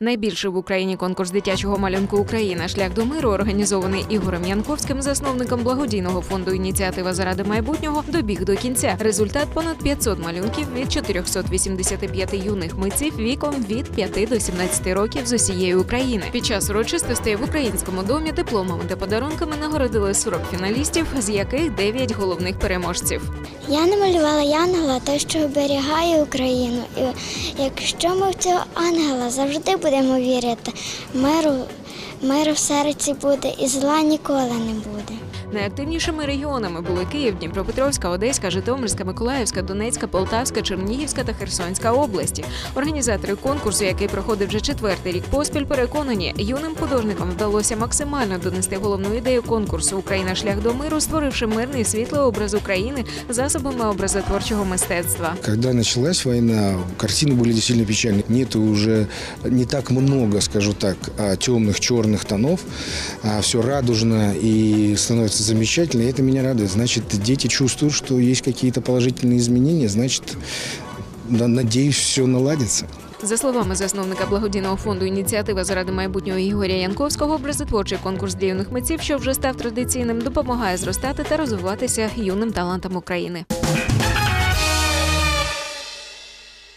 Найбільший в Україні конкурс дитячого малюнку Україна Шлях до миру, організований Ігорем Янковським, засновником благодійного фонду Ініціатива заради майбутнього, добіг до кінця. Результат понад 500 малюнків від 485 юних митців віком від 5 до 17 років з усієї України. Під час урочистостей в українському домі дипломами та подарунками нагородили 40 фіналістів, з яких 9 головних переможців. Я намалювала янгола, той, що оберігає Україну. І якщо ми в цього ангела завжди будемо вірити, миру, миру в серці буде і зла ніколи не буде. Найактивнішими регіонами були Київ, Дніпропетровська, Одеська, Житомирська, Миколаївська, Донецька, Полтавська, Чернігівська та Херсонська області. Організатори конкурсу, який проходив вже четвертий рік поспіль, переконані, юним художникам вдалося максимально донести головну ідею конкурсу Україна шлях до миру, створивши мирний світлий образ України засобами образотворчого мистецтва. Когда началась война, картины были действительно печальные. Нету уже не так много, скажу так, а, темных, черных тонов. А все радужно и становится замечательно. И это меня радует. Значит, дети чувствуют, что есть какие-то положительные изменения. Значит, да, надеюсь, все наладится. За словами засновника благодійного фонду ініціатива заради майбутнього Ігоря Янковського, образотворчий конкурс для юних митців, що вже став традиційним, допомагає зростати та розвиватися юним талантам України.